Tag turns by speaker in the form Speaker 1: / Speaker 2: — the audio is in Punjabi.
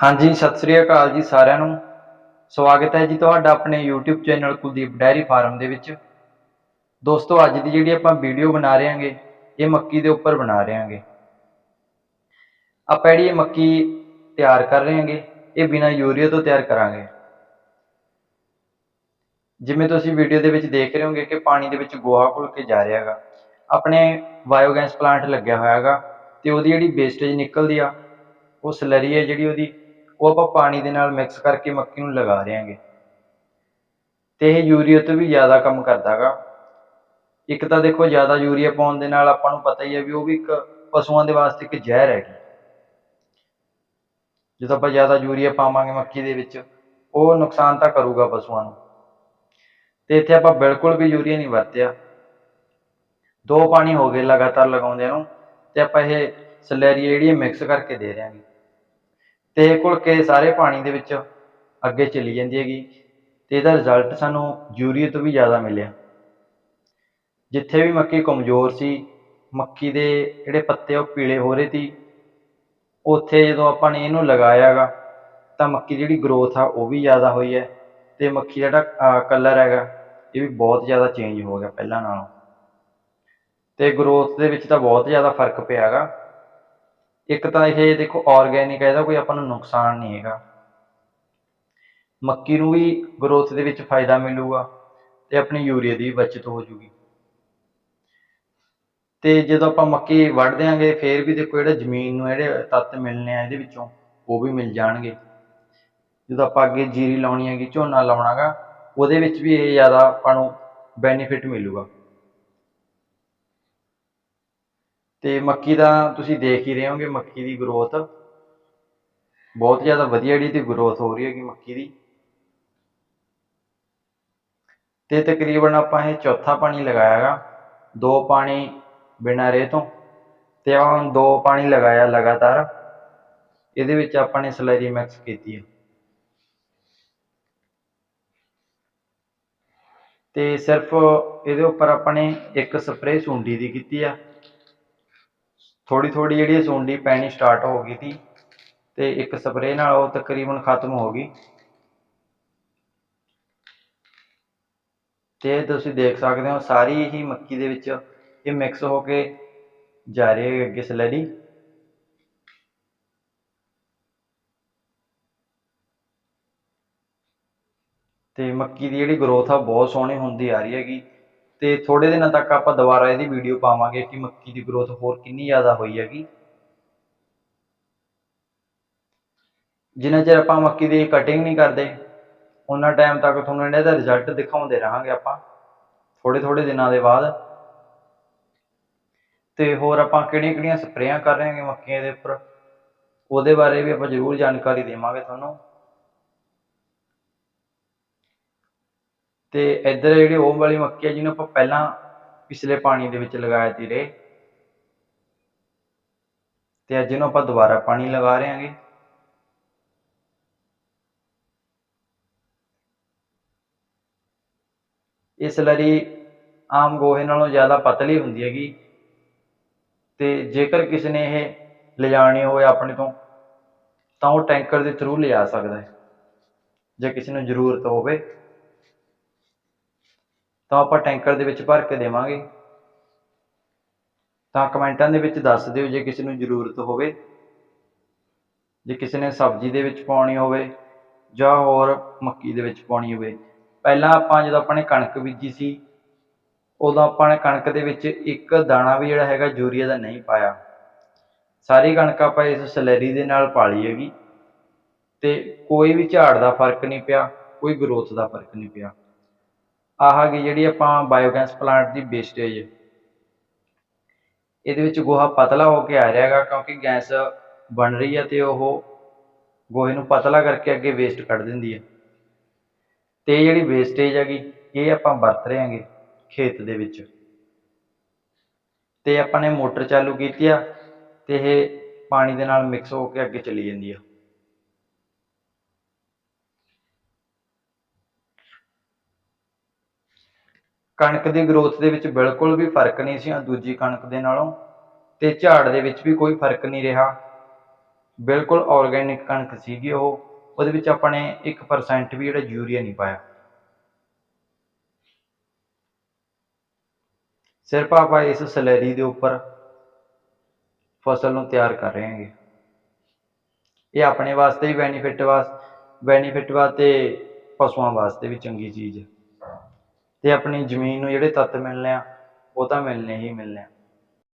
Speaker 1: ਹਾਂਜੀ, ਸਤਿ ਸ੍ਰੀ ਅਕਾਲ ਜੀ ਸਾਰਿਆਂ ਨੂੰ। ਸਵਾਗਤ ਹੈ ਜੀ ਤੁਹਾਡਾ ਆਪਣੇ YouTube channel Kuldeep dairy farm ਦੇ ਵਿੱਚ। ਦੋਸਤੋ, ਅੱਜ ਦੀ ਜਿਹੜੀ ਆਪਾਂ ਵੀਡੀਓ ਬਣਾ ਰਹੇ ਹਾਂਗੇ ਇਹ ਮੱਕੀ ਦੇ ਉੱਪਰ ਬਣਾ ਰਹੇ ਹਾਂਗੇ ਆਪਾਂ ਜਿਹੜੀ ਇਹ ਮੱਕੀ ਤਿਆਰ ਕਰ ਰਹੇ ਹਾਂਗੇ ਇਹ ਬਿਨਾਂ ਯੂਰੀਆ ਤੋਂ ਤਿਆਰ ਕਰਾਂਗੇ। ਜਿਵੇਂ ਤੁਸੀਂ ਵੀਡੀਓ ਦੇ ਵਿੱਚ ਦੇਖ ਰਹੇ ਹੋਗੇ ਕਿ ਪਾਣੀ ਦੇ ਵਿੱਚ ਗੋਹਾ ਘੁਲ ਕੇ ਜਾ ਰਿਹਾ ਹੈਗਾ। ਆਪਣੇ ਬਾਇਓਗੈਸ ਪਲਾਂਟ ਲੱਗਿਆ ਹੋਇਆ ਹੈਗਾ ਤੇ ਉਹਦੀ ਜਿਹੜੀ ਵੇਸਟੇਜ ਨਿਕਲਦੀ ਆ, ਉਹ ਸਲਰੀ ਹੈ ਜਿਹੜੀ ਉਹਦੀ। ਉਹ ਆਪਾਂ ਪਾਣੀ ਦੇ ਨਾਲ ਮਿਕਸ ਕਰਕੇ ਮੱਕੀ ਨੂੰ ਲਗਾ ਰਹੇ ਹਾਂਗੇ ਤੇ ਇਹ ਯੂਰੀਆ ਤੋਂ ਵੀ ਜ਼ਿਆਦਾ ਕੰਮ ਕਰਦਾ ਗਾ ਇੱਕ ਤਾਂ ਦੇਖੋ ਜ਼ਿਆਦਾ ਯੂਰੀਆ ਪਾਉਣ ਦੇ ਨਾਲ ਆਪਾਂ ਨੂੰ ਪਤਾ ਹੀ ਹੈ ਵੀ ਉਹ ਵੀ ਇੱਕ ਪਸ਼ੂਆਂ ਦੇ ਵਾਸਤੇ ਇੱਕ ਜ਼ਹਿਰ ਹੈਗੀ। ਜਦੋਂ ਆਪਾਂ ਜ਼ਿਆਦਾ ਯੂਰੀਆ ਪਾਵਾਂਗੇ ਮੱਕੀ ਦੇ ਵਿੱਚ, ਉਹ ਨੁਕਸਾਨ ਤਾਂ ਕਰੂਗਾ ਪਸ਼ੂਆਂ ਨੂੰ। ਤੇ ਇੱਥੇ ਆਪਾਂ ਬਿਲਕੁਲ ਵੀ ਯੂਰੀਆ ਨਹੀਂ ਵਰਤਿਆ। ਦੋ ਪਾਣੀ ਹੋ ਗਏ ਲਗਾਤਾਰ ਲਗਾਉਂਦੇ ਨੂੰ, ਤੇ ਆਪਾਂ ਇਹ ਸਲੈਰੀ ਜਿਹੜੀ ਮਿਕਸ ਕਰਕੇ ਦੇ ਰਹੇ ਹਾਂਗੇ ਤੇ ਇਹ ਘੁਲ ਕੇ ਸਾਰੇ ਪਾਣੀ ਦੇ ਵਿੱਚ ਅੱਗੇ ਚਲੀ ਜਾਂਦੀ ਹੈਗੀ ਤੇ ਇਹਦਾ ਰਿਜ਼ਲਟ ਸਾਨੂੰ ਯੂਰੀਆ ਤੋਂ ਵੀ ਜ਼ਿਆਦਾ ਮਿਲਿਆ। ਜਿੱਥੇ ਵੀ ਮੱਕੀ ਕਮਜ਼ੋਰ ਸੀ, ਮੱਕੀ ਦੇ ਜਿਹੜੇ ਪੱਤੇ ਉਹ ਪੀਲੇ ਹੋ ਰਹੇ ਸੀ, ਉੱਥੇ ਜਦੋਂ ਆਪਾਂ ਨੇ ਇਹਨੂੰ ਲਗਾਇਆਗਾ ਤਾਂ ਮੱਕੀ ਦੀ ਜਿਹੜੀ ਗਰੋਥ ਆ ਉਹ ਵੀ ਜ਼ਿਆਦਾ ਹੋਈ ਹੈ ਤੇ ਮੱਖੀ ਦਾ ਜਿਹੜਾ ਕਲਰ ਹੈਗਾ, ਇਹ ਵੀ ਬਹੁਤ ਜ਼ਿਆਦਾ ਚੇਂਜ ਹੋ ਗਿਆ ਪਹਿਲਾਂ ਨਾਲੋਂ। ਤੇ ਗਰੋਥ ਦੇ ਵਿੱਚ ਤਾਂ ਬਹੁਤ ਜ਼ਿਆਦਾ ਫ਼ਰਕ ਪਿਆ ਹੈਗਾ। ਇੱਕ ਤਾਂ ਇਹ ਦੇਖੋ ਆਰਗੇਨਿਕ ਹੈ ਇਹਦਾ ਕੋਈ ਆਪਾਂ ਨੂੰ ਨੁਕਸਾਨ ਨਹੀਂ ਹੈਗਾ। ਮੱਕੀ ਨੂੰ ਵੀ ਗਰੋਥ ਦੇ ਵਿੱਚ ਫਾਇਦਾ ਮਿਲੂਗਾ ਤੇ ਆਪਣੀ ਯੂਰੀਆ ਦੀ ਵੀ ਬਚਤ ਹੋ ਜੂਗੀ। ਤੇ ਜਦੋਂ ਆਪਾਂ ਮੱਕੀ ਵੱਢ ਦਿਆਂਗੇ, ਫੇਰ ਵੀ ਦੇਖੋ ਜਿਹੜਾ ਜ਼ਮੀਨ ਨੂੰ ਜਿਹੜੇ ਤੱਤ ਮਿਲਣੇ ਆ ਇਹਦੇ ਵਿੱਚੋਂ, ਉਹ ਵੀ ਮਿਲ ਜਾਣਗੇ। ਜਦੋਂ ਆਪਾਂ ਅੱਗੇ ਜੀਰੀ ਲਾਉਣੀ ਹੈਗੀ, ਝੋਨਾ ਲਾਉਣਾਗਾ, ਉਹਦੇ ਵਿੱਚ ਵੀ ਇਹ ਜ਼ਿਆਦਾ ਆਪਾਂ ਨੂੰ ਬੈਨੀਫਿਟ ਮਿਲੂਗਾ। ਤੇ ਮੱਕੀ ਦਾ ਤੁਸੀਂ ਦੇਖ ਹੀ ਰਹੇ ਹੋਗੇ ਮੱਕੀ ਦੀ ਗਰੋਥ ਬਹੁਤ ਜ਼ਿਆਦਾ ਵਧੀਆ ਜਿਹੜੀ ਦੀ ਗਰੋਥ ਹੋ ਰਹੀ ਹੈਗੀ ਮੱਕੀ ਦੀ। ਤੇ ਤਕਰੀਬਨ ਆਪਾਂ ਇਹ ਚੌਥਾ ਪਾਣੀ ਲਗਾਇਆਗਾ ਦੋ ਪਾਣੀ ਬਿਨਾਂ ਰੇਹ ਤੋਂ। ਤੇ ਹੁਣ ਦੋ ਪਾਣੀ ਲਗਾਇਆ ਲਗਾਤਾਰ। ਇਹਦੇ ਵਿੱਚ ਆਪਾਂ ਨੇ ਸਲਰੀ ਮਿਕਸ ਕੀਤੀ ਹੈ। ਤੇ ਸਿਰਫ ਇਹਦੇ ਉੱਪਰ ਆਪਾਂ ਨੇ ਇੱਕ ਸਪਰੇਅ ਸੁੰਡੀ ਦੀ ਕੀਤੀ ਆ। ਥੋੜੀ ਥੋੜੀ ਜਿਹੜੀ ਸੁੰਡੀ ਪੈਣੀ ਸਟਾਰਟ ਹੋ ਗਈ ਸੀ ਤੇ ਇੱਕ ਸਪਰੇਅ ਨਾਲ ਉਹ ਤਕਰੀਬਨ ਖਤਮ ਹੋ ਗਈ। ਤੇ ਤੁਸੀਂ ਦੇਖ ਸਕਦੇ ਹੋ ਸਾਰੀ ਹੀ ਮੱਕੀ ਦੇ ਵਿੱਚ ਇਹ ਮਿਕਸ ਹੋ ਕੇ ਜਾ ਰਹੀ ਹੈ ਅੱਗੇ ਸਲੈਰੀ ਤੇ ਮੱਕੀ ਦੀ ਜਿਹੜੀ ਗਰੋਥ ਆ ਬਹੁਤ ਸੋਹਣੀ ਹੁੰਦੀ ਆ ਰਹੀ ਹੈਗੀ। ਤੇ ਥੋੜੇ ਦਿਨਾਂ ਤੱਕ ਆਪਾਂ ਦੁਬਾਰਾ ਇਹਦੀ ਵੀਡੀਓ ਪਾਵਾਂਗੇ ਕਿ ਮੱਕੀ ਦੀ ਗਰੋਥ ਹੋਰ ਕਿੰਨੀ ਜ਼ਿਆਦਾ ਹੋਈ ਹੈਗੀ। ਜਿੰਨਾ ਚਿਰ ਆਪਾਂ ਮੱਕੀ ਦੀ ਕਟਿੰਗ ਨਹੀਂ ਕਰਦੇ ਉਹਨਾਂ ਟਾਈਮ ਤੱਕ ਤੁਹਾਨੂੰ ਇਹਨਾਂ ਦਾ ਰਿਜ਼ਲਟ ਦਿਖਾਉਂਦੇ ਰਹਾਂਗੇ ਆਪਾਂ ਥੋੜੇ ਥੋੜੇ ਦਿਨਾਂ ਦੇ ਬਾਅਦ। ਤੇ ਹੋਰ ਆਪਾਂ ਕਿਹੜੀਆਂ ਕਿਹੜੀਆਂ ਸਪਰੇਆਂ ਕਰ ਰਹੇ ਹਾਂਗੇ ਮੱਕੀਆਂ ਦੇ ਉੱਪਰ, ਉਹਦੇ ਬਾਰੇ ਵੀ ਆਪਾਂ ਜ਼ਰੂਰ ਜਾਣਕਾਰੀ ਦੇਵਾਂਗੇ ਤੁਹਾਨੂੰ। ਤੇ ਇੱਧਰ ਜਿਹੜੀ ਉਹ ਵਾਲੀ ਮੱਕੀ ਹੈ ਜਿਹਨੂੰ ਆਪਾਂ ਪਹਿਲਾਂ ਪਿਛਲੇ ਪਾਣੀ ਦੇ ਵਿੱਚ ਲਗਾਇਆ ਸੀ ਰੇ। ਤੇ ਅੱਜ ਇਹਨੂੰ ਆਪਾਂ ਦੁਬਾਰਾ ਪਾਣੀ ਲਗਾ ਰਹੇ ਹਾਂਗੇ। ਇਹ ਸਲਰੀ ਆਮ ਗੋਹੇ ਨਾਲੋਂ ਜ਼ਿਆਦਾ ਪਤਲੀ ਹੁੰਦੀ ਹੈਗੀ। ਤੇ ਜੇਕਰ ਕਿਸੇ ਨੇ ਇਹ ਲਿਜਾਣੀ ਹੋਵੇ ਆਪਣੇ ਤੋਂ, ਤਾਂ ਉਹ ਟੈਂਕਰ ਦੇ ਥਰੂ ਲਿਜਾ ਸਕਦਾ ਹੈ। ਜੇ ਕਿਸੇ ਨੂੰ ਜ਼ਰੂਰਤ ਹੋਵੇ। ਤਾਂ ਆਪਾਂ ਟੈਂਕਰ ਦੇ ਵਿੱਚ ਭਰ ਕੇ ਦੇਵਾਂਗੇ। ਤਾਂ ਕਮੈਂਟਾਂ ਦੇ ਵਿੱਚ ਦੱਸ ਦਿਓ ਜੇ ਕਿਸੇ ਨੂੰ ਜ਼ਰੂਰਤ ਹੋਵੇ। ਜੇ ਕਿਸੇ ਨੇ ਸਬਜ਼ੀ ਦੇ ਵਿੱਚ ਪਾਉਣੀ ਹੋਵੇ ਜਾਂ ਹੋਰ ਮੱਕੀ ਦੇ ਵਿੱਚ ਪਾਉਣੀ ਹੋਵੇ। ਪਹਿਲਾਂ ਆਪਾਂ ਜਦੋਂ ਆਪਾਂ ਨੇ ਕਣਕ ਬੀਜੀ ਸੀ, ਉਦੋਂ ਆਪਾਂ ਨੇ ਕਣਕ ਦੇ ਵਿੱਚ ਇੱਕ ਦਾਣਾ ਵੀ ਜਿਹੜਾ ਹੈਗਾ ਯੂਰੀਆ ਦਾ ਨਹੀਂ ਪਾਇਆ। ਸਾਰੀ ਕਣਕ ਆਪਾਂ ਇਸ ਸਲੈਰੀ ਦੇ ਨਾਲ ਪਾਲੀ ਹੈਗੀ ਤੇ ਕੋਈ ਵੀ ਝਾੜ ਦਾ ਫ਼ਰਕ ਨਹੀਂ ਪਿਆ, ਕੋਈ ਗਰੋਥ ਦਾ ਫ਼ਰਕ ਨਹੀਂ ਪਿਆ। ਆਹ ਗਈ ਜਿਹੜੀ ਆਪਾਂ ਬਾਇਓਗੈਸ ਪਲਾਂਟ ਦੀ ਵੇਸਟੇਜ ਇਹਦੇ ਵਿੱਚ ਗੋਹਾ ਪਤਲਾ ਹੋ ਕੇ ਆ ਰਿਹਾ ਹੈਗਾ ਕਿਉਂਕਿ ਗੈਸ ਬਣ ਰਹੀ ਹੈ ਤੇ ਉਹ ਗੋਹੇ ਨੂੰ ਪਤਲਾ ਕਰਕੇ ਅੱਗੇ ਵੇਸਟ ਕੱਢ ਦਿੰਦੀ ਹੈ। ਤੇ ਇਹ ਜਿਹੜੀ ਵੇਸਟੇਜ ਹੈਗੀ, ਇਹ ਆਪਾਂ ਵਰਤ ਰਹੇ ਹਾਂਗੇ ਖੇਤ ਦੇ ਵਿੱਚ। ਤੇ ਆਪਾਂ ਨੇ ਮੋਟਰ ਚਾਲੂ ਕੀਤੀ ਆ ਤੇ ਇਹ ਪਾਣੀ ਦੇ ਨਾਲ ਮਿਕਸ ਹੋ ਕੇ ਅੱਗੇ ਚਲੀ ਜਾਂਦੀ ਆ। ਕਣਕ ਦੀ ਗਰੋਥ ਦੇ ਵਿੱਚ ਬਿਲਕੁਲ ਵੀ ਫ਼ਰਕ ਨਹੀਂ ਸੀ ਦੂਜੀ ਕਣਕ ਦੇ ਨਾਲੋਂ ਤੇ ਝਾੜ ਦੇ ਵਿੱਚ ਵੀ ਕੋਈ ਫ਼ਰਕ ਨਹੀਂ ਰਿਹਾ। ਬਿਲਕੁਲ ਆਰਗੈਨਿਕ ਕਣਕ ਸੀਗੀ ਉਹ, ਉਹਦੇ ਵਿੱਚ ਆਪਾਂ ਨੇ 1% ਵੀ ਜਿਹੜਾ ਯੂਰੀਆ ਨਹੀਂ ਪਾਇਆ। ਸਿਰਫ ਆਪਾਂ ਇਸ ਸਲੈਰੀ ਦੇ ਉੱਪਰ ਫਸਲ ਨੂੰ ਤਿਆਰ ਕਰ ਰਹੇ ਹਾਂਗੇ। ਇਹ ਆਪਣੇ ਵਾਸਤੇ ਵੀ ਬੈਨੀਫਿਟ ਵਾਸ ਬੈਨੀਫਿਟ ਵਾ ਤੇ ਪਸ਼ੂਆਂ ਵਾਸਤੇ ਵੀ ਚੰਗੀ ਚੀਜ਼ ਹੈ। ਤੇ ਆਪਣੀ ਜ਼ਮੀਨ ਨੂੰ ਜਿਹੜੇ ਤੱਤ ਮਿਲਣੇ ਆ ਉਹ ਤਾਂ ਮਿਲਣੇ ਹੀ ਮਿਲਣੇ ਆ।